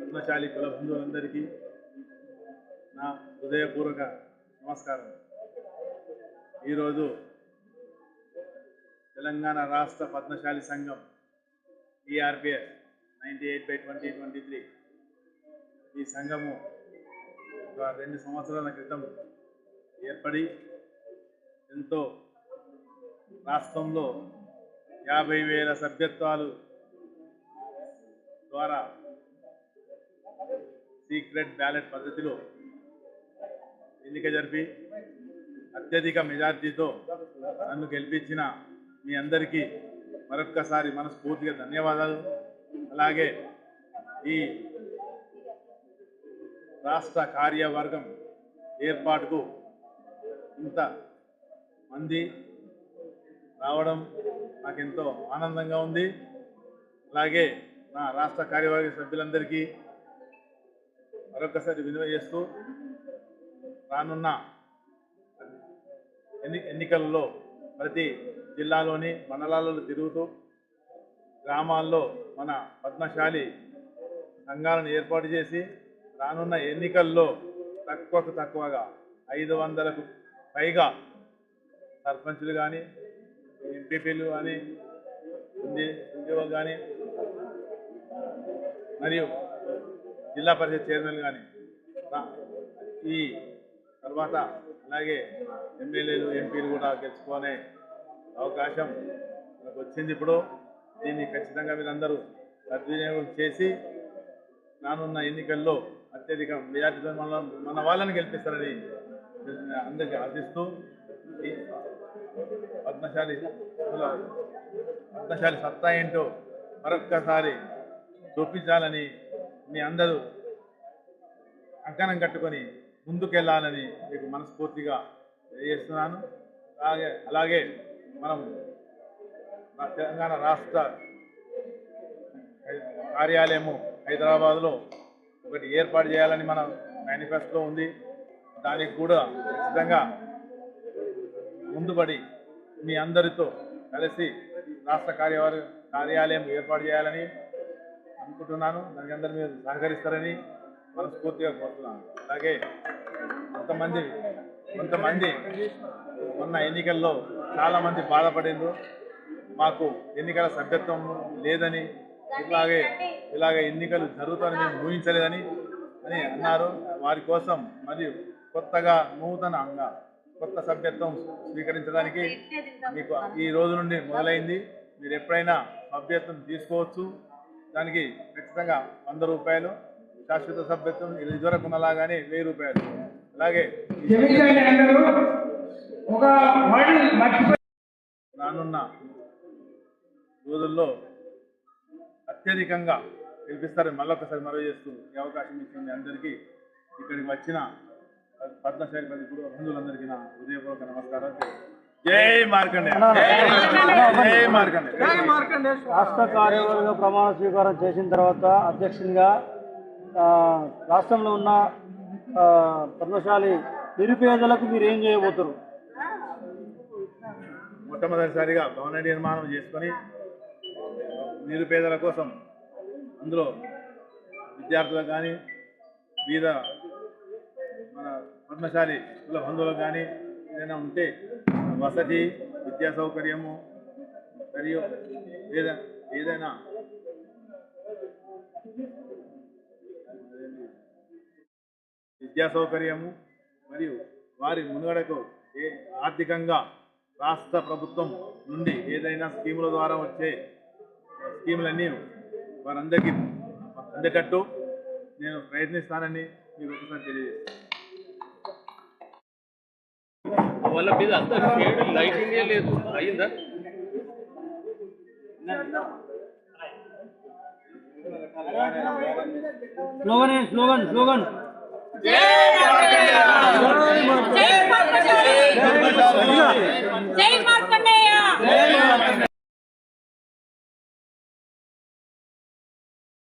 పద్మశాలి కుల బంధువులందరికీ నా హృదయపూర్వక నమస్కారం. ఈరోజు తెలంగాణ రాష్ట్ర పద్మశాలి సంఘం TRPS ninety eight by twenty twenty three ఈ సంఘము ఒక రెండు సంవత్సరాల క్రితం ఏర్పడి ఎంతో రాష్ట్రంలో యాభై వేల సభ్యత్వాలు ద్వారా సీక్రెట్ బ్యాలెట్ పద్ధతిలో ఎన్నిక జరిపి అత్యధిక మెజార్టీతో నన్ను గెలిపించిన మీ అందరికీ మరొక్కసారి మనస్ఫూర్తిగా ధన్యవాదాలు. అలాగే ఈ రాష్ట్ర కార్యవర్గం ఏర్పాటుకు ఇంత మంది రావడం నాకు ఎంతో ఆనందంగా ఉంది. అలాగే నా రాష్ట్ర కార్యవర్గ సభ్యులందరికీ మరొకసారి విలువ చేస్తూ రానున్న ఎన్ని ఎన్నికల్లో ప్రతి జిల్లాలోని మండలాలలో తిరుగుతూ గ్రామాల్లో మన పద్మశాలి సంఘాలను ఏర్పాటు చేసి రానున్న ఎన్నికల్లో తక్కువకు తక్కువగా ఐదు వందలకు పైగా సర్పంచులు కానీ ఎంపీపీలు కానీ ఉద్యోగులు కానీ మరియు జిల్లా పరిషత్ చైర్మన్ కానీ ఈ తర్వాత అలాగే ఎమ్మెల్యేలు ఎంపీలు కూడా గెలుచుకునే అవకాశం మనకు వచ్చింది ఇప్పుడు. దీన్ని ఖచ్చితంగా మీరందరూ సద్వినియోగం చేసి రానున్న ఎన్నికల్లో అత్యధిక మెజార్టీతో మన మన వాళ్ళని గెలిపిస్తారని అందరికీ ఆశిస్తూ ఈ పద్మశాలి పద్మశాలి సత్తా ఏంటో మరొక్కసారి చూపించాలని మీ అందరూ అంకణం కట్టుకొని ముందుకెళ్ళాలని మీకు మనస్ఫూర్తిగా తెలియజేస్తున్నాను. అలాగే అలాగే మనం మా తెలంగాణ రాష్ట్ర కార్యాలయము హైదరాబాద్లో ఒకటి ఏర్పాటు చేయాలని మన మేనిఫెస్టోలో ఉంది. దానికి కూడా ఖచ్చితంగా ముందుపడి మీ అందరితో కలిసి రాష్ట్ర కార్యవర్గ కార్యాలయం ఏర్పాటు చేయాలని అనుకుంటున్నాను. దానికి అందరు మీరు సహకరిస్తారని మనస్ఫూర్తిగా కోరుతున్నాను. అలాగే కొంతమంది కొంతమంది ఉన్న ఎన్నికల్లో చాలామంది బాధపడిండ్రు. మాకు ఎన్నికల సభ్యత్వం లేదని ఇలాగే ఇలాగే ఎన్నికలు జరుగుతాయని మేము ఊహించలేదని అని అన్నారు. వారి కోసం మరియు కొత్తగా నూతనంగా కొత్త సభ్యత్వం స్వీకరించడానికి మీకు ఈ రోజు నుండి మొదలైంది. మీరు ఎప్పుడైనా సభ్యత్వం తీసుకోవచ్చు. దానికి ఖచ్చితంగా వంద రూపాయలు శాశ్వత సభ్యత్వం ఇది ఇదివరకు ఉన్నలాగానే వెయ్యి రూపాయలు. అలాగే రానున్న రోజుల్లో అత్యధికంగా గెలిపిస్తారని మళ్ళొకసారి మనవి చేస్తూ ఈ అవకాశం ఇచ్చిన మీ అందరికీ. ఇక్కడికి వచ్చిన పద్మశాలి పది గురు బంధువులందరికీ నా హృదయపూర్వక నమస్కారం జై మార్కండే జై మార్కండే రాష్ట్ర కార్యవర్గ ప్రమాణ స్వీకారం చేసిన తర్వాత అధ్యక్షునిగా ఆ, రాష్ట్రంలో ఉన్న ఆ, పద్మశాలి నిరుపేదలకు మీరు ఏం చేయబోతారు? మొట్టమొదటిసారిగా భవన నిర్మాణం చేసుకొని నిరుపేదల కోసం అందులో విద్యార్థులకు కానీ బీద మన పద్మశాలి కుల బంధువులకు కానీ ఏదైనా ఉంటే వసతి విద్యా సౌకర్యము మరియు ఏదైనా ఏదైనా. విద్యా సౌకర్యము మరియు వారి మునుగడకు ఏ ఆర్థికంగా రాష్ట్ర ప్రభుత్వం నుండి ఏదైనా స్కీముల ద్వారా వచ్చే స్కీములన్నీ వారందరికీ అందకట్టు. నేను ప్రయత్నిస్తానని మీకు ఒకసారి తెలియజేస్తాను. వాళ్ళ మీద అంత షేడ్ లైటింగ్ లేదు. అయిందా స్లోగన్? స్లోగన్ స్లోగన్ జై